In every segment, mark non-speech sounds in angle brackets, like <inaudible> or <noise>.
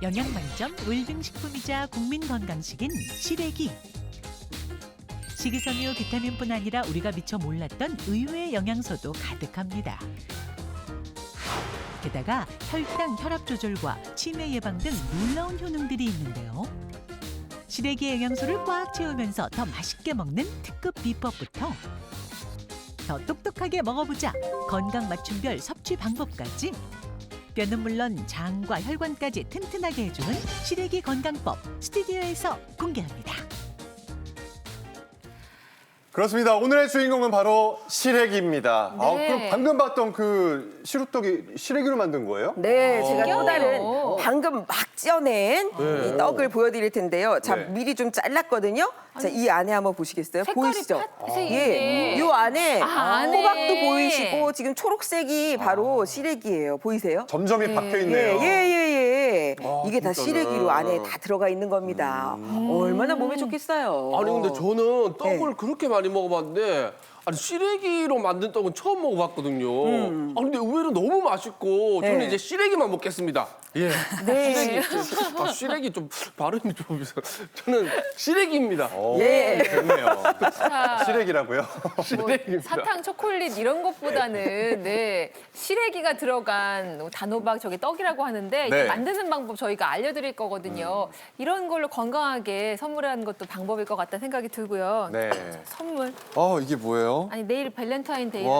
영양 만점 월등 식품이자 국민 건강식인 시래기. 식이섬유 비타민뿐 아니라 우리가 미처 몰랐던 의외의 영양소도 가득합니다. 게다가 혈당, 혈압 조절과 치매 예방 등 놀라운 효능들이 있는데요. 시래기 영양소를 꽉 채우면서 더 맛있게 먹는 특급 비법부터 더 똑똑하게 먹어보자 건강 맞춤별 섭취 방법까지 뼈는 물론 장과 혈관까지 튼튼하게 해주는 시래기 건강법 스튜디오에서 공개합니다. 그렇습니다. 오늘의 주인공은 바로 시래기입니다. 아, 네. 그럼 방금 봤던 그 시루떡이 시래기로 만든 거예요? 네, 제가 또. 다른 방금 막 쪄낸 네. 이 떡을 보여드릴 텐데요. 자, 네. 미리 좀 잘랐거든요. 자, 이 안에 한번 보시겠어요? 색깔이 보이시죠? 팥색인데. 예, 요 안에 아, 안에. 호박도 보이시고 지금 초록색이 바로 시래기예요. 보이세요? 점점이 박혀 예, 있네요. 예, 예, 예. 아, 이게 다 진짜네. 시래기로 안에 다 들어가 있는 겁니다. 얼마나 몸에 좋겠어요. 아니 근데 저는 떡을 네. 그렇게 많이 먹어봤는데 아니 시래기로 만든 떡은 처음 먹어봤거든요. 아 근데 의외로 너무 맛있고 저는 네. 이제 시래기만 먹겠습니다. 예. 네. 시래기 좀, 아, 시래기 좀 발음이 좀 이상- 저는 시래기입니다. 오, 예. 좋네요. 자, 시래기라고요? 뭐 <laughs> 시래기입니다. 사탕, 초콜릿 이런 것보다는 네 시래기가 들어간 뭐 단호박 저게 떡이라고 하는데 이게 네. 만드는 방법 저희가 알려드릴 거거든요. 이런 걸로 건강하게 선물하는 것도 방법일 것 같다는 생각이 들고요. 네. 선물 아 이게 뭐예요? 아니 내일 밸런타인데이라는데 와,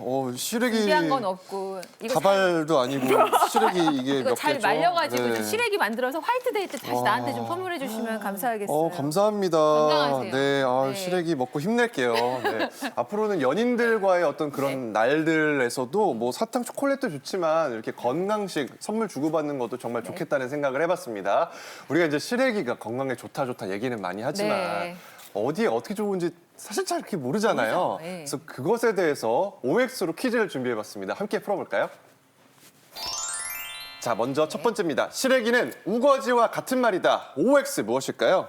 어, 시래기 준비한 건 없고 이거 가발도 아니고 <laughs> 시래기 이게 이거 몇 잘 개죠? 말려가지고 네. 좀 시래기 만들어서 화이트데이 때 다시 와. 나한테 좀 선물해 주시면 감사하겠어요. 어 감사합니다. 건강하세요. 네, 아, 네. 시래기 먹고 힘낼게요. 네. <laughs> 앞으로는 연인들과의 어떤 그런 네. 날들에서도 뭐 사탕 초콜릿도 좋지만 이렇게 건강식 선물 주고받는 것도 네. 정말 좋겠다는 생각을 해봤습니다. 우리가 이제 시래기가 건강에 좋다 좋다 얘기는 많이 하지만 네. 어디에 어떻게 좋은지 사실 잘 이렇게 모르잖아요. 모르죠. 네. 그래서 그것에 대해서 OX로 퀴즈를 준비해봤습니다. 함께 풀어볼까요? 자, 먼저 첫 번째입니다. 시래기는 우거지와 같은 말이다. OX 무엇일까요?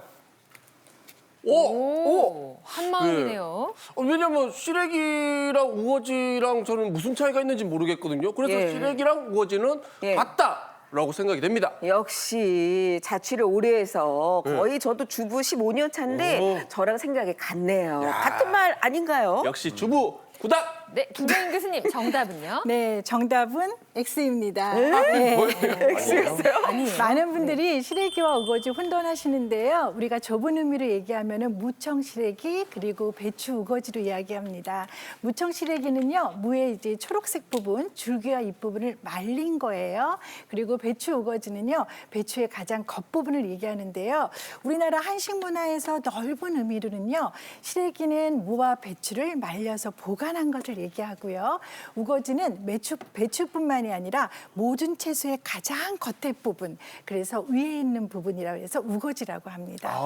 오! 오, 한 마음이네요. 어, 왜냐면 시래기랑 우거지랑 저는 무슨 차이가 있는지 모르겠거든요. 그래서 예. 시래기랑 우거지는 예. 같다 라고 생각이 됩니다. 역시 자취를 오래 해서 네. 거의 저도 주부 15년 차인데 오. 저랑 생각이 같네요. 같은 말 아닌가요? 역시 주부 구닥! 네, 김정인 교수님 정답은요? <laughs> 네, 정답은 X입니다. 네. 아니에요. 많은 분들이 시래기와 우거지 혼돈하시는데요. 우리가 좁은 의미로 얘기하면 무청 시래기 그리고 배추 우거지로 이야기합니다. 무청 시래기는요 무의 이제 초록색 부분 줄기와 잎 부분을 말린 거예요. 그리고 배추 우거지는요 배추의 가장 겉 부분을 얘기하는데요. 우리나라 한식 문화에서 넓은 의미로는요 시래기는 무와 배추를 말려서 보관한 것을 얘기하고요. 우거지는 배추, 배추뿐만이 아니라 모든 채소의 가장 겉에 부분, 그래서 위에 있는 부분이라고 해서 우거지라고 합니다.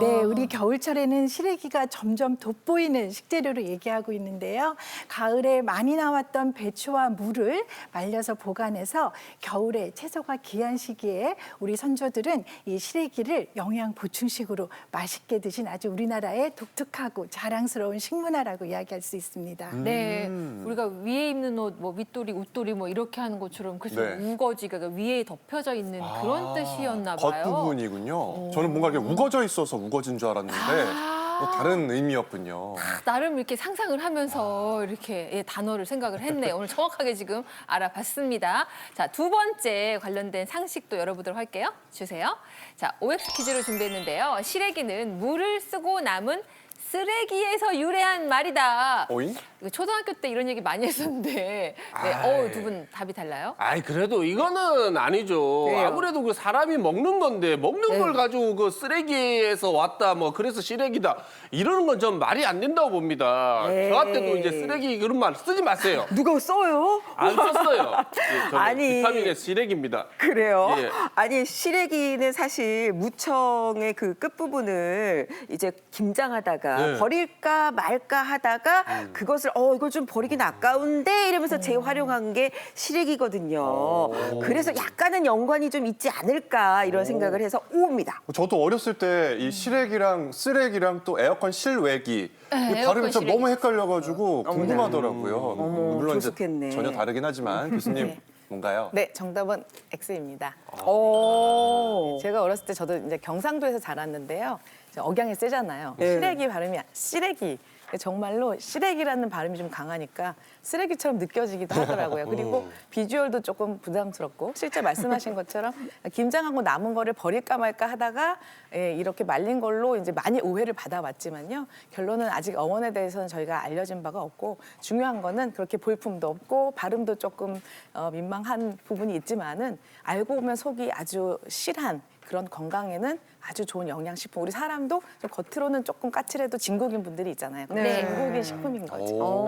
네, 우리 겨울철에는 시래기가 점점 돋보이는 식재료로 얘기하고 있는데요. 가을에 많이 나왔던 배추와 물을 말려서 보관해서 겨울에 채소가 귀한 시기에 우리 선조들은 이 시래기를 영양 보충식으로 맛있게 드신 아주 우리나라의 독특하고 자랑스러운 식문화라고 이야기할 수 있습니다. 네, 우리가 위에 입는 옷, 뭐 윗도리, 웃도리 뭐 이렇게 하는 것처럼 그래서 네. 우거지가 그러니까 위에 덮여져 있는 그런 뜻이었나 봐요. 겉부분이군요. 저는 뭔가 이렇게 우거져 있어서 우거진 줄 알았는데 아. 또 다른 의미였군요. 나름 이렇게 상상을 하면서 이렇게 예, 단어를 생각을 했네요. 오늘 정확하게 지금 알아봤습니다. 자, 두 번째 관련된 상식도 열어보도록 할게요. 주세요. 자, OX 퀴즈로 준비했는데요. 시래기는 물을 쓰고 남은 쓰레기에서 유래한 말이다. 오잉? 초등학교 때 이런 얘기 많이 했었는데, <laughs> 네, 아이. 어, 두분 답이 달라요? 아이 그래도 이거는 아니죠. 왜요? 아무래도 그 사람이 먹는 건데 먹는 걸 가지고 그 쓰레기에서 왔다 뭐 그래서 시래기다 이러는 건 전 말이 안 된다고 봅니다. 에이. 저한테도 이제 쓰레기 그런 말 쓰지 마세요. <laughs> 누가 써요? 안 썼어요. 예, 저는 아니. 비타민의 시래기입니다. 그래요? 예. 아니 시래기는 사실 무청의 그 끝부분을 이제 김장하다가 네. 버릴까 말까 하다가 그것을 어 이걸 좀 버리긴 아까운데 이러면서 재활용한 게 시래기거든요. 그래서 약간은 연관이 좀 있지 않을까 이런 생각을 해서 오입니다. 저도 어렸을 때 이 시래기랑 쓰레기랑 또 에어컨 실외기 네, 이 에어컨 발음이 좀 실외기. 너무 헷갈려가지고 궁금하더라고요. 어머, 물론 이제 좋겠네. 전혀 다르긴 하지만 <laughs> 교수님 뭔가요? 네, 정답은 X입니다. 오. 제가 어렸을 때 저도 이제 경상도에서 자랐는데요. 이제 억양이 세잖아요. 네. 시래기 발음이 시래기. 정말로 시래기라는 발음이 좀 강하니까 쓰레기처럼 느껴지기도 하더라고요. 그리고 비주얼도 조금 부담스럽고 실제 말씀하신 것처럼 김장하고 남은 거를 버릴까 말까 하다가 예, 이렇게 말린 걸로 이제 많이 오해를 받아왔지만요. 결론은 아직 어원에 대해서는 저희가 알려진 바가 없고 중요한 거는 그렇게 볼품도 없고 발음도 조금 어, 민망한 부분이 있지만은 알고 보면 속이 아주 실한 그런 건강에는 아주 좋은 영양식품. 우리 사람도 좀 겉으로는 조금 까칠해도 진국인 분들이 있잖아요. 네. 진국인 식품인 거죠. 오.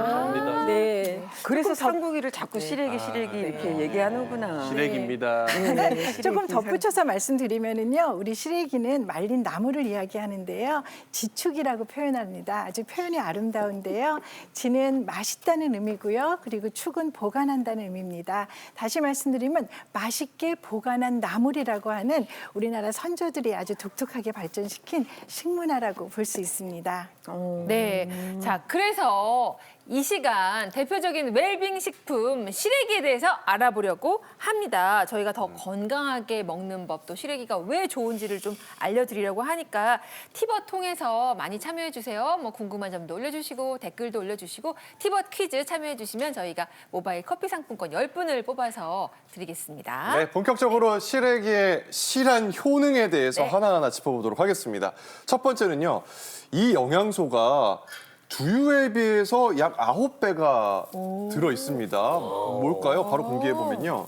네. 그래서 삼고기를 자꾸 시래기 시래기 이렇게 얘기하는구나. 시래기입니다. 네, 조금 시래기 덧붙여서 말씀드리면은요, 우리 시래기는 말린 나무를 이야기하는데요, 지축이라고 표현합니다. 아주 표현이 아름다운데요, 지는 맛있다는 의미고요, 그리고 축은 보관한다는 의미입니다. 다시 말씀드리면 맛있게 보관한 나물이라고 하는 우리나라 선조들이 아주 독특하게 발전시킨 식문화라고 볼 수 있습니다. 네. 자, 그래서 이 시간 대표적인 웰빙 식품 시래기에 대해서 알아보려고 합니다. 저희가 더 건강하게 먹는 법, 또 시래기가 왜 좋은지를 좀 알려드리려고 하니까 티벗 통해서 많이 참여해 주세요. 뭐 궁금한 점도 올려주시고 댓글도 올려주시고 티벗 퀴즈 참여해 주시면 저희가 모바일 커피 상품권 10분을 뽑아서 드리겠습니다. 네, 본격적으로 시래기의 실한 효능에 대해서 네. 하나하나 짚어보도록 하겠습니다. 첫 번째는요, 이 영양소가 두유에 비해서 약 아홉 배가 들어 있습니다. 뭘까요? 바로 공개해 보면요.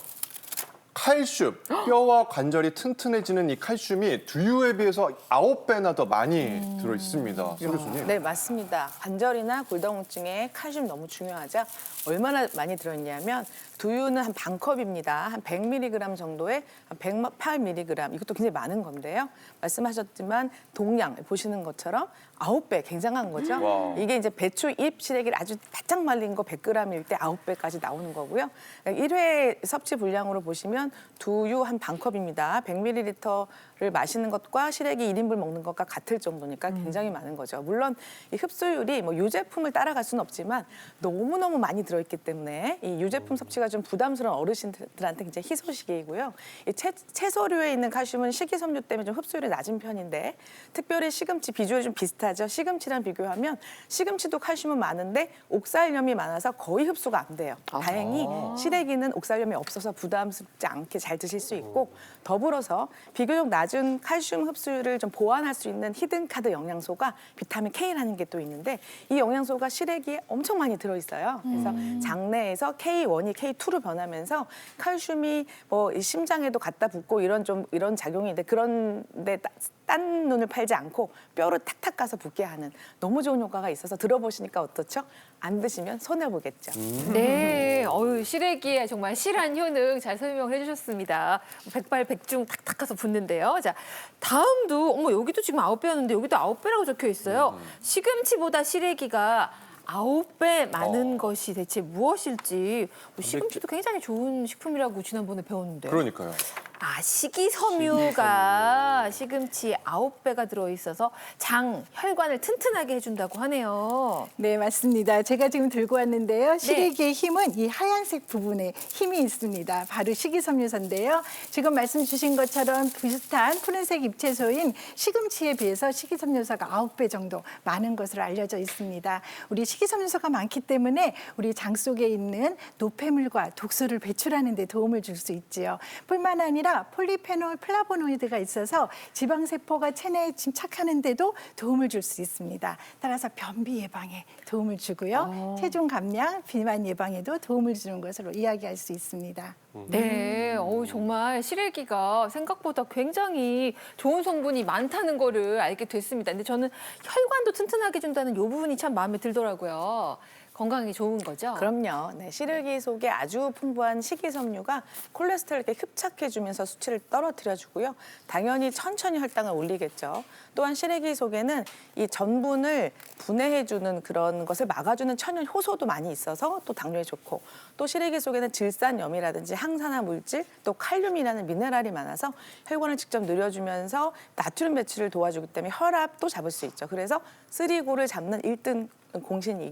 칼슘, 뼈와 관절이 튼튼해지는 이 칼슘이 두유에 비해서 아홉 배나 더 많이 들어 있습니다. 송 교수님. 네, 맞습니다. 관절이나 골다공증에 칼슘 너무 중요하죠. 얼마나 많이 들어있냐면 두유는 한 반 컵입니다. 한 100mg 정도에 한 108mg. 이것도 굉장히 많은 건데요. 말씀하셨지만 동량 보시는 것처럼 아홉 배 굉장한 거죠. 와. 이게 이제 배추 잎 시래기를 아주 바짝 말린 거 100g일 때 아홉 배까지 나오는 거고요. 1회 섭취 분량으로 보시면 두유 한 반 컵입니다. 100ml를 마시는 것과 시래기 1인분 먹는 것과 같을 정도니까 굉장히 많은 거죠. 물론 이 흡수율이 뭐 유제품을 따라갈 수는 없지만 너무너무 많이 들어있기 때문에 이 유제품 섭취가 좀 부담스러운 어르신들한테 굉장히 희소식이고요. 이 채, 채소류에 있는 칼슘은 식이섬유 때문에 좀 흡수율이 낮은 편인데 특별히 시금치 비주얼이 좀 비슷하죠. 시금치랑 비교하면 시금치도 칼슘은 많은데 옥살염이 많아서 거의 흡수가 안 돼요. 다행히 시래기는 옥살염이 없어서 부담스럽지 않게 잘 드실 수 있고 더불어서 비교적 낮은 칼슘 흡수율을 좀 보완할 수 있는 히든 카드 영양소가 비타민 K라는 게 또 있는데 이 영양소가 시래기에 엄청 많이 들어 있어요. 그래서 장내에서 K1이 K2로 변하면서 칼슘이 뭐 이 심장에도 갖다 붙고 이런 좀 이런 작용이 있는데 그런데 따- 딴 눈을 팔지 않고 뼈를 탁탁 가서 붙게 하는 너무 좋은 효과가 있어서 들어보시니까 어떻죠? 안 드시면 손해 보겠죠. 네, 어유 시래기의 정말 실한 효능 잘 설명을 해주셨습니다. 백발백중 탁탁 가서 붙는데요. 자, 다음도 어머 여기도 지금 아홉 배였는데 여기도 아홉 배라고 적혀 있어요. 시금치보다 시래기가 아홉 배 많은 것이 대체 무엇일지 뭐 시금치도 굉장히 좋은 식품이라고 지난번에 배웠는데. 그러니까요. 아, 식이섬유가 시금치 아홉 배가 들어있어서 장, 혈관을 튼튼하게 해준다고 하네요. 네, 맞습니다. 제가 지금 들고 왔는데요. 시래기의 힘은 이 하얀색 부분에 힘이 있습니다. 바로 식이섬유소인데요. 지금 말씀 주신 것처럼 비슷한 푸른색 잎채소인 시금치에 비해서 식이섬유소가 아홉 배 정도 많은 것으로 알려져 있습니다. 우리 식이섬유소가 많기 때문에 우리 장 속에 있는 노폐물과 독소를 배출하는 데 도움을 줄 수 있지요. 뿐만 아니라 폴리페놀 플라보노이드가 있어서 지방세포가 체내에 침착하는 데도 도움을 줄 수 있습니다. 따라서 변비 예방에 도움을 주고요. 체중 감량, 비만 예방에도 도움을 주는 것으로 이야기할 수 있습니다. 네, 어우, 정말 시래기가 생각보다 굉장히 좋은 성분이 많다는 거를 알게 됐습니다. 근데 저는 혈관도 튼튼하게 준다는 이 부분이 참 마음에 들더라고요. 건강에 좋은 거죠? 그럼요. 네, 시래기 속에 아주 풍부한 식이섬유가 콜레스테롤을 이렇게 흡착해주면서 수치를 떨어뜨려주고요. 당연히 천천히 혈당을 올리겠죠. 또한 시래기 속에는 이 전분을 분해해주는 그런 것을 막아주는 천연 효소도 많이 있어서 또 당뇨에 좋고 또 시래기 속에는 질산염이라든지 항산화 물질 또 칼륨이라는 미네랄이 많아서 혈관을 직접 늘려주면서 나트륨 배출을 도와주기 때문에 혈압도 잡을 수 있죠. 그래서 쓰리고를 잡는 일등 공신이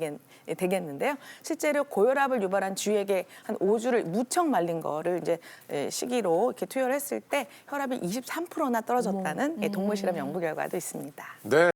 되겠는데요. 실제로 고혈압을 유발한 쥐에게 한 5주를 무척 말린 거를 이제 에, 시기로 이렇게 투여를 했을 때 혈압이 23%나 떨어졌다는 예, 동물 실험 연구 결과도 있습니다. 네.